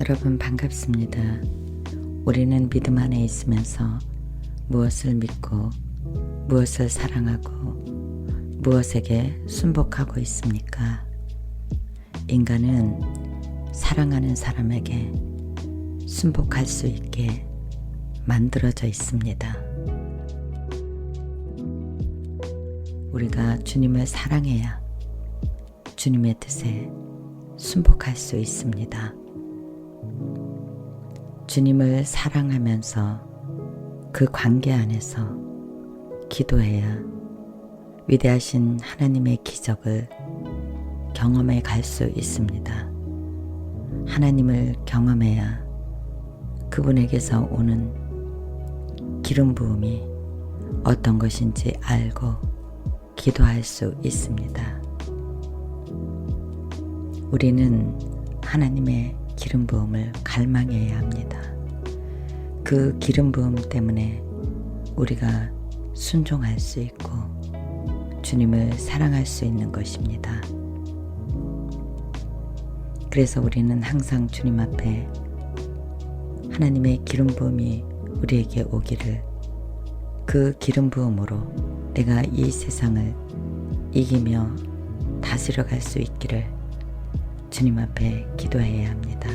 여러분 반갑습니다. 우리는 믿음 안에 있으면서 무엇을 믿고 무엇을 사랑하고 무엇에게 순복하고 있습니까? 인간은 사랑하는 사람에게 순복할 수 있게 만들어져 있습니다. 우리가 주님을 사랑해야 주님의 뜻에 순복할 수 있습니다. 주님을 사랑하면서 그 관계 안에서 기도해야 위대하신 하나님의 기적을 경험해 갈 수 있습니다. 하나님을 경험해야 그분에게서 오는 기름 부음이 어떤 것인지 알고 기도할 수 있습니다. 우리는 하나님의 기름 부음을 갈망해야 합니다. 그 기름 부음 때문에 우리가 순종할 수 있고 주님을 사랑할 수 있는 것입니다. 그래서 우리는 항상 주님 앞에 하나님의 기름 부음이 우리에게 오기를 그 기름 부음으로 내가 이 세상을 이기며 다스려 갈 수 있기를 주님 앞에 기도해야 합니다.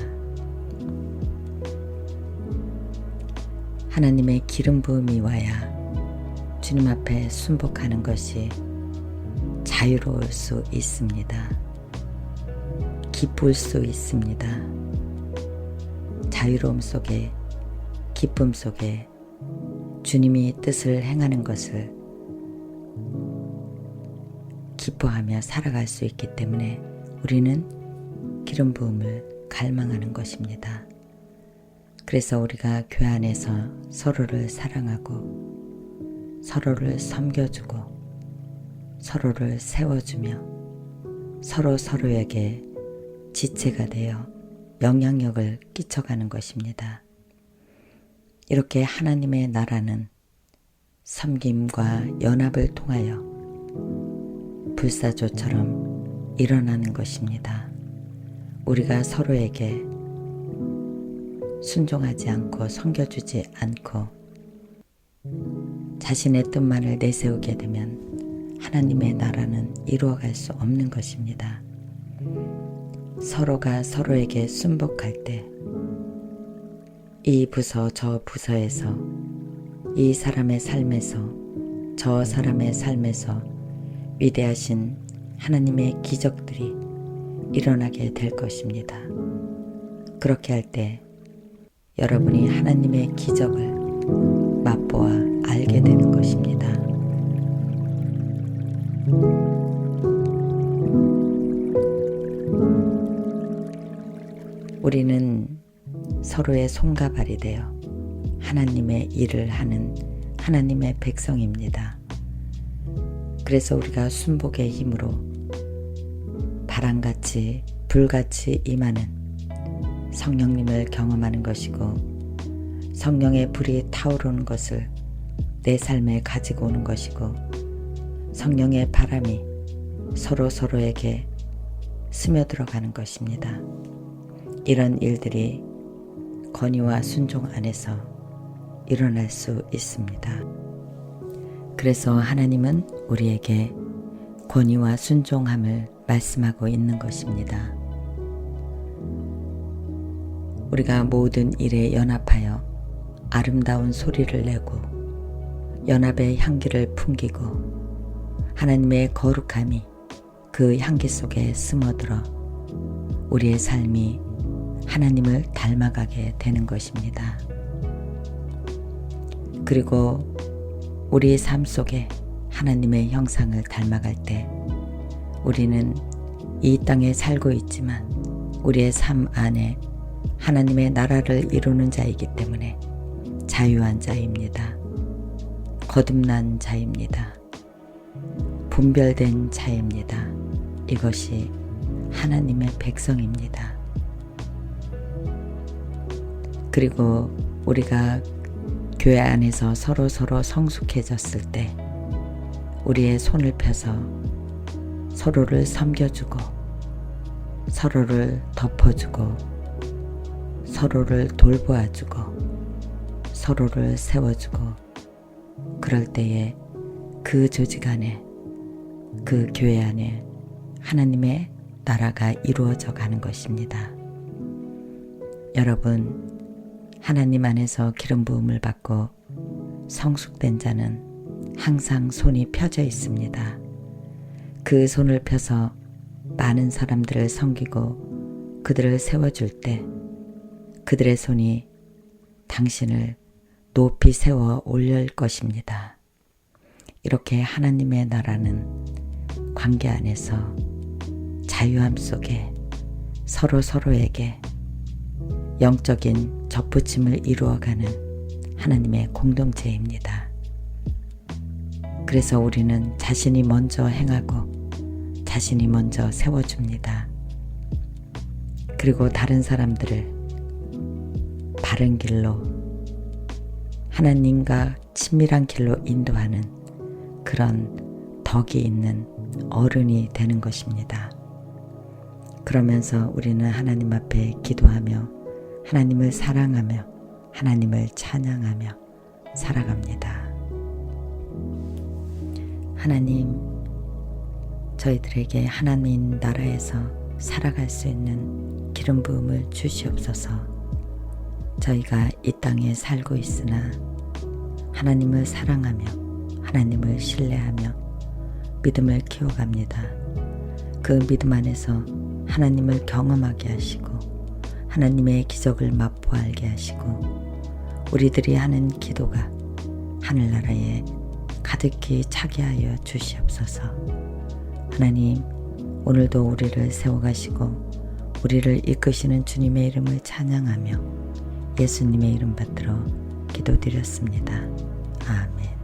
하나님의 기름 부음이 와야 주님 앞에 순복하는 것이 자유로울 수 있습니다. 기쁠 수 있습니다. 자유로움 속에 기쁨 속에 주님이 뜻을 행하는 것을 기뻐하며 살아갈 수 있기 때문에 우리는 기름 부음을 갈망하는 것입니다. 그래서 우리가 교회 안에서 서로를 사랑하고 서로를 섬겨주고 서로를 세워주며 서로 서로에게 지체가 되어 영향력을 끼쳐가는 것입니다. 이렇게 하나님의 나라는 섬김과 연합을 통하여 불사조처럼 일어나는 것입니다. 우리가 서로에게 순종하지 않고 섬겨주지 않고 자신의 뜻만을 내세우게 되면 하나님의 나라는 이루어갈 수 없는 것입니다. 서로가 서로에게 순복할 때 이 부서 저 부서에서 이 사람의 삶에서 저 사람의 삶에서 위대하신 하나님의 기적들이 일어나게 될 것입니다. 그렇게 할 때 여러분이 하나님의 기적을 맛보아 알게 되는 것입니다. 우리는 서로의 손과 발이 되어 하나님의 일을 하는 하나님의 백성입니다. 그래서 우리가 순복의 힘으로 바람같이 불같이 임하는 성령님을 경험하는 것이고 성령의 불이 타오르는 것을 내 삶에 가지고 오는 것이고 성령의 바람이 서로 서로에게 스며들어가는 것입니다. 이런 일들이 권위와 순종 안에서 일어날 수 있습니다. 그래서 하나님은 우리에게 권위와 순종함을 말씀하고 있는 것입니다. 우리가 모든 일에 연합하여 아름다운 소리를 내고 연합의 향기를 풍기고 하나님의 거룩함이 그 향기 속에 스며들어 우리의 삶이 하나님을 닮아가게 되는 것입니다. 그리고 우리의 삶 속에 하나님의 형상을 닮아갈 때 우리는 이 땅에 살고 있지만 우리의 삶 안에 하나님의 나라를 이루는 자이기 때문에 자유한 자입니다. 거듭난 자입니다. 분별된 자입니다. 이것이 하나님의 백성입니다. 그리고 우리가 교회 안에서 서로 서로 성숙해졌을 때 우리의 손을 펴서 서로를 섬겨주고 서로를 덮어주고 서로를 돌보아주고 서로를 세워주고 그럴 때에 그 조직 안에 그 교회 안에 하나님의 나라가 이루어져 가는 것입니다. 여러분 하나님 안에서 기름 부음을 받고 성숙된 자는 항상 손이 펴져 있습니다. 그 손을 펴서 많은 사람들을 섬기고 그들을 세워줄 때 그들의 손이 당신을 높이 세워 올릴 것입니다. 이렇게 하나님의 나라는 관계 안에서 자유함 속에 서로 서로에게 영적인 접붙임을 이루어가는 하나님의 공동체입니다. 그래서 우리는 자신이 먼저 행하고 자신이 먼저 세워줍니다. 그리고 다른 사람들을 바른 길로 하나님과 친밀한 길로 인도하는 그런 덕이 있는 어른이 되는 것입니다. 그러면서 우리는 하나님 앞에 기도하며 하나님을 사랑하며 하나님을 찬양하며 살아갑니다. 하나님, 저희들에게 하나님 나라에서 살아갈 수 있는 기름 부음을 주시옵소서. 저희가 이 땅에 살고 있으나 하나님을 사랑하며 하나님을 신뢰하며 믿음을 키워갑니다. 그 믿음 안에서 하나님을 경험하게 하시고 하나님의 기적을 맛보알게 하시고 우리들이 하는 기도가 하늘나라에 가득히 차게 하여 주시옵소서. 하나님, 오늘도 우리를 세워가시고 우리를 이끄시는 주님의 이름을 찬양하며 예수님의 이름 받들어 기도드렸습니다. 아멘.